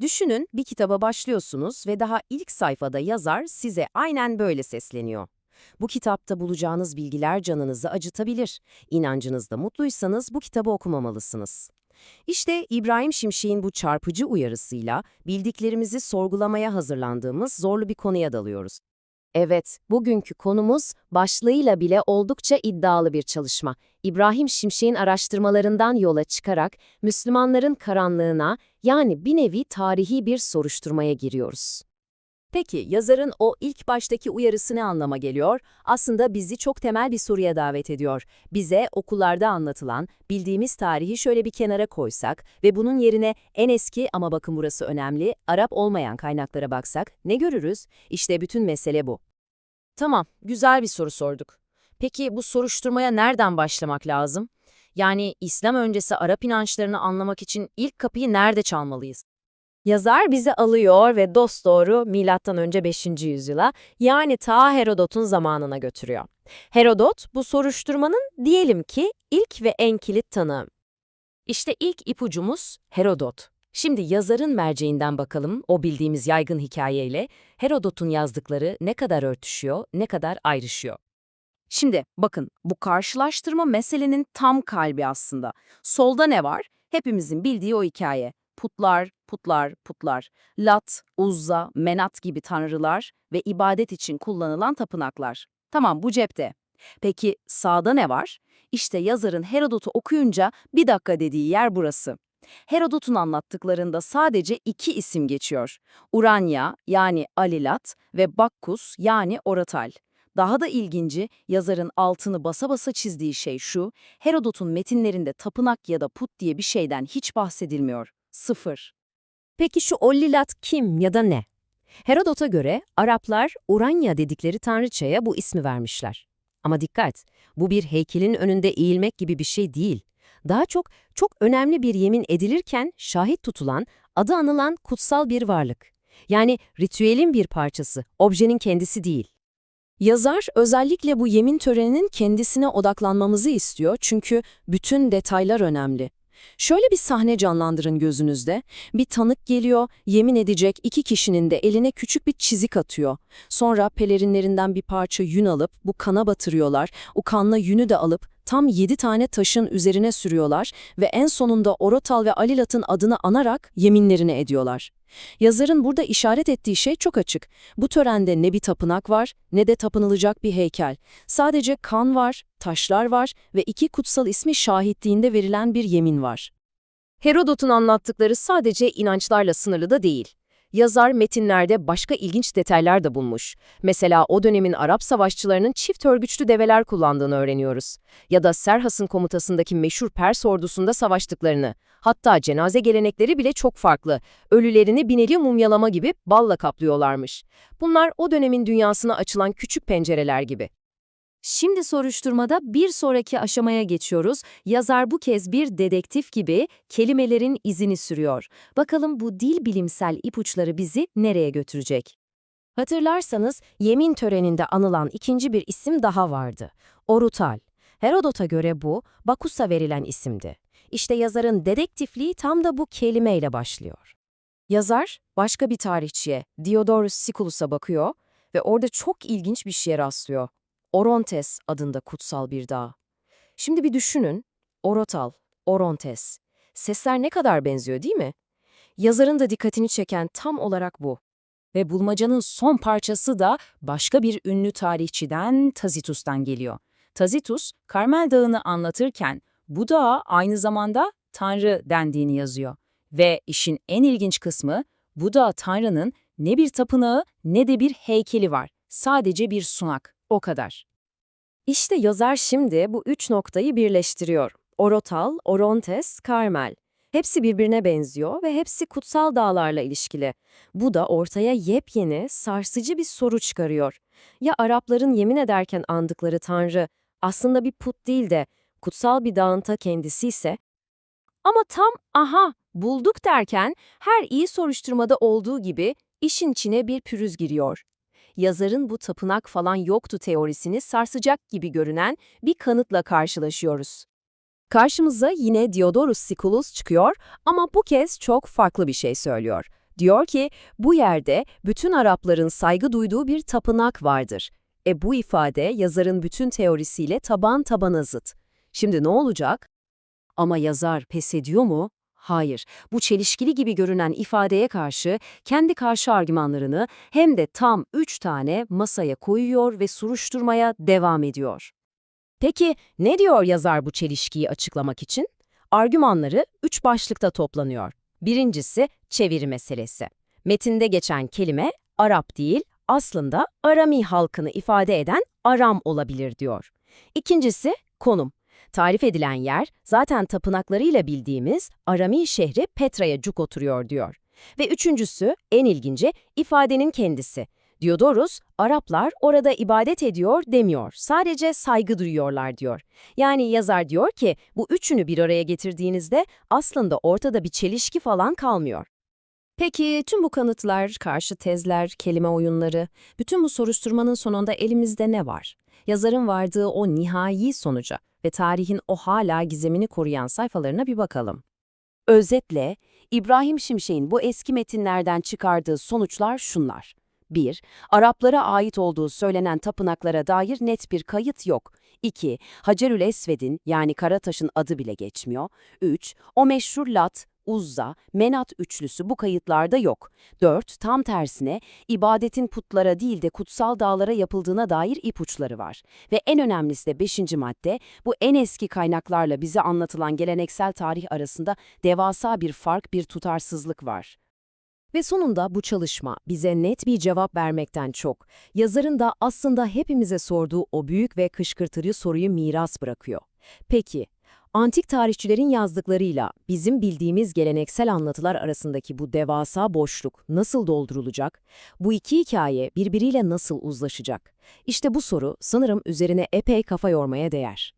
Düşünün bir kitaba başlıyorsunuz ve daha ilk sayfada yazar size aynen böyle sesleniyor. Bu kitapta bulacağınız bilgiler canınızı acıtabilir. İnancınızda mutluysanız bu kitabı okumamalısınız. İşte İbrahim Şimşek'in bu çarpıcı uyarısıyla bildiklerimizi sorgulamaya hazırlandığımız zorlu bir konuya dalıyoruz. Evet, bugünkü konumuz başlığıyla bile oldukça iddialı bir çalışma. İbrahim Şimşek'in araştırmalarından yola çıkarak Müslümanların karanlığına yani bir nevi tarihi bir soruşturmaya giriyoruz. Peki yazarın o ilk baştaki uyarısı ne anlama geliyor? Aslında bizi çok temel bir soruya davet ediyor. Bize okullarda anlatılan, bildiğimiz tarihi şöyle bir kenara koysak ve bunun yerine en eski ama bakın burası önemli, Arap olmayan kaynaklara baksak ne görürüz? İşte bütün mesele bu. Tamam, güzel bir soru sorduk. Peki bu soruşturmaya nereden başlamak lazım? Yani İslam öncesi Arap inançlarını anlamak için ilk kapıyı nerede çalmalıyız? Yazar bizi alıyor ve dosdoğru M.Ö. 5. yüzyıla yani ta Herodot'un zamanına götürüyor. Herodot bu soruşturmanın diyelim ki ilk ve en kilit tanığı. İşte ilk ipucumuz Herodot. Şimdi yazarın merceğinden bakalım o bildiğimiz yaygın hikayeyle Herodot'un yazdıkları ne kadar örtüşüyor, ne kadar ayrışıyor. Şimdi bakın bu karşılaştırma meselenin tam kalbi aslında. Solda ne var? Hepimizin bildiği o hikaye. Putlar, putlar, putlar. Lat, Uzza, Menat gibi tanrılar ve ibadet için kullanılan tapınaklar. Tamam bu cepte. Peki sağda ne var? İşte yazarın Herodot'u okuyunca bir dakika dediği yer burası. Herodot'un anlattıklarında sadece iki isim geçiyor. Uranya yani Alilat ve Bakkus yani Oratal. Daha da ilginci, yazarın altını basa basa çizdiği şey şu, Herodot'un metinlerinde tapınak ya da put diye bir şeyden hiç bahsedilmiyor. Sıfır. Peki şu Ollilat kim ya da ne? Herodot'a göre Araplar Uranya dedikleri tanrıçaya bu ismi vermişler. Ama dikkat, bu bir heykelin önünde eğilmek gibi bir şey değil. Daha çok, çok önemli bir yemin edilirken şahit tutulan, adı anılan kutsal bir varlık. Yani ritüelin bir parçası, objenin kendisi değil. Yazar özellikle bu yemin töreninin kendisine odaklanmamızı istiyor çünkü bütün detaylar önemli. Şöyle bir sahne canlandırın gözünüzde. Bir tanık geliyor, yemin edecek iki kişinin de eline küçük bir çizik atıyor. Sonra pelerinlerinden bir parça yün alıp bu kana batırıyorlar. O kanla yünü de alıp tam yedi tane taşın üzerine sürüyorlar ve en sonunda Orotal ve Alilat'ın adını anarak yeminlerini ediyorlar. Yazarın burada işaret ettiği şey çok açık. Bu törende ne bir tapınak var ne de tapınılacak bir heykel. Sadece kan var, taşlar var ve iki kutsal ismi şahitliğinde verilen bir yemin var. Herodot'un anlattıkları sadece inançlarla sınırlı da değil. Yazar metinlerde başka ilginç detaylar da bulmuş. Mesela o dönemin Arap savaşçılarının çift örgüçlü develer kullandığını öğreniyoruz. Ya da Serhas'ın komutasındaki meşhur Pers ordusunda savaştıklarını. Hatta cenaze gelenekleri bile çok farklı. Ölülerini bineli mumyalama gibi balla kaplıyorlarmış. Bunlar o dönemin dünyasına açılan küçük pencereler gibi. Şimdi soruşturmada bir sonraki aşamaya geçiyoruz. Yazar bu kez bir dedektif gibi kelimelerin izini sürüyor. Bakalım bu dil bilimsel ipuçları bizi nereye götürecek? Hatırlarsanız yemin töreninde anılan ikinci bir isim daha vardı. Orutal. Herodot'a göre bu, Bakus'a verilen isimdi. İşte yazarın dedektifliği tam da bu kelimeyle başlıyor. Yazar, başka bir tarihçiye, Diodorus Siculus'a bakıyor ve orada çok ilginç bir şeye rastlıyor. Orontes adında kutsal bir dağ. Şimdi bir düşünün, Orotal, Orontes. Sesler ne kadar benziyor değil mi? Yazarın da dikkatini çeken tam olarak bu. Ve bulmacanın son parçası da başka bir ünlü tarihçiden Tacitus'tan geliyor. Tacitus, Karmel Dağı'nı anlatırken bu dağa aynı zamanda Tanrı dendiğini yazıyor. Ve işin en ilginç kısmı, bu dağ Tanrı'nın ne bir tapınağı ne de bir heykeli var. Sadece bir sunak. O kadar. İşte yazar şimdi bu üç noktayı birleştiriyor. Orotal, Orontes, Karmel. Hepsi birbirine benziyor ve hepsi kutsal dağlarla ilişkili. Bu da ortaya yepyeni, sarsıcı bir soru çıkarıyor. Ya Arapların yemin ederken andıkları Tanrı aslında bir put değil de kutsal bir dağın ta kendisi ise? Ama tam aha bulduk derken her iyi soruşturmada olduğu gibi işin içine bir pürüz giriyor yazarın bu tapınak falan yoktu teorisini sarsacak gibi görünen bir kanıtla karşılaşıyoruz. Karşımıza yine Diodorus Siculus çıkıyor ama bu kez çok farklı bir şey söylüyor. Diyor ki bu yerde bütün Arapların saygı duyduğu bir tapınak vardır. E bu ifade yazarın bütün teorisiyle taban tabana zıt. Şimdi ne olacak? Ama yazar pes ediyor mu? Hayır. Bu çelişkili gibi görünen ifadeye karşı kendi karşı argümanlarını hem de tam üç tane masaya koyuyor ve soruşturmaya devam ediyor. Peki ne diyor yazar bu çelişkiyi açıklamak için? Argümanları üç başlıkta toplanıyor. Birincisi çeviri meselesi. Metinde geçen kelime Arap değil, aslında Arami halkını ifade eden Aram olabilir diyor. İkincisi konum. Tarif edilen yer zaten tapınaklarıyla bildiğimiz Arami şehri Petra'ya cuk oturuyor diyor. Ve üçüncüsü, en ilginci, ifadenin kendisi. Diodorus, Araplar orada ibadet ediyor demiyor, sadece saygı duyuyorlar diyor. Yani yazar diyor ki bu üçünü bir araya getirdiğinizde aslında ortada bir çelişki falan kalmıyor. Peki tüm bu kanıtlar, karşı tezler, kelime oyunları, bütün bu soruşturmanın sonunda elimizde ne var? Yazarın vardığı o nihai sonuca ve tarihin o hala gizemini koruyan sayfalarına bir bakalım. Özetle, İbrahim Şimşek'in bu eski metinlerden çıkardığı sonuçlar şunlar. 1. Araplara ait olduğu söylenen tapınaklara dair net bir kayıt yok. 2. Hacerül Esved'in yani Karataş'ın adı bile geçmiyor. 3. O meşhur Lat, Uzza, Menat üçlüsü bu kayıtlarda yok. 4. Tam tersine ibadetin putlara değil de kutsal dağlara yapıldığına dair ipuçları var. Ve en önemlisi de 5. madde bu en eski kaynaklarla bize anlatılan geleneksel tarih arasında devasa bir fark, bir tutarsızlık var. Ve sonunda bu çalışma bize net bir cevap vermekten çok, yazarın da aslında hepimize sorduğu o büyük ve kışkırtıcı soruyu miras bırakıyor. Peki, antik tarihçilerin yazdıklarıyla bizim bildiğimiz geleneksel anlatılar arasındaki bu devasa boşluk nasıl doldurulacak? Bu iki hikaye birbiriyle nasıl uzlaşacak? İşte bu soru sanırım üzerine epey kafa yormaya değer.